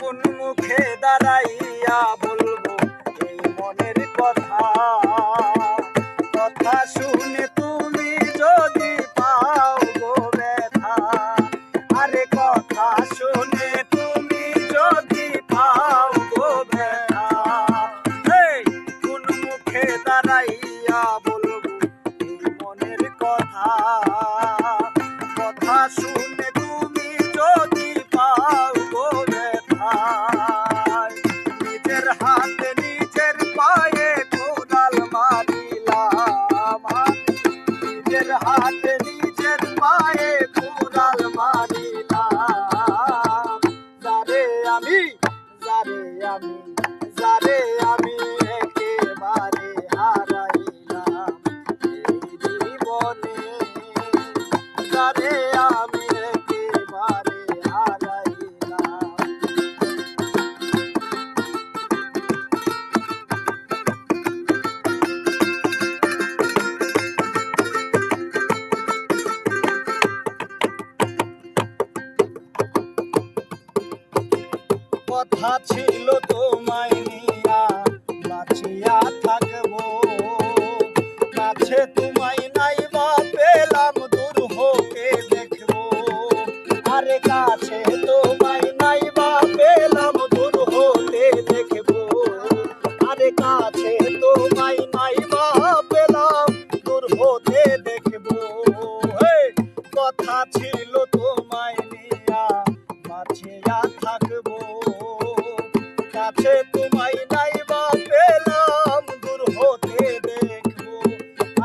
কোন মুখে দাঁড়াইয়া বলব, এই মনের কথা। কথা শুনে তুমি যদি পাও গো ব্যথা, আরে কথা শুনে তুমি যদি পাও গো ব্যথা। এই কোন মুখে দাঁড়াইয়া বলব, এই মনের কথা। কথা শুনে হাতে নিজের পায়ে কোদাল মারিলাম যারে আমি যারে আমি যারে আমি একেবারে হারাইলাম। জীবনে যারে কথা ছিল তোমায় নিয়া। বাঁচিয়া থাকব। কাছে তোমায় নাই বা পেলাম দূর হতে দেখব। আরে কাছে তোমায় নাই বা পেলাম দূর হতে দেখব। আরে কাছে তোমায় নাই বা পেলাম দূর হতে দেখব। কথা ছিল তোমায় নিয়া, বাঁচিয়া থাকব। কাছে তোমায় নাই বা পেলাম, দূর হতে দেখব।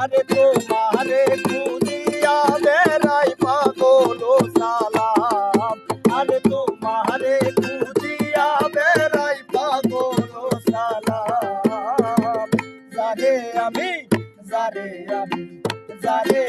আরে তোমারে খুঁজিয়া বেড়াই পাগল সালাম। আরে তোমারে খুঁজিয়া বেড়াই পাগল সালাম। যারে আমি যারে আমি, যারে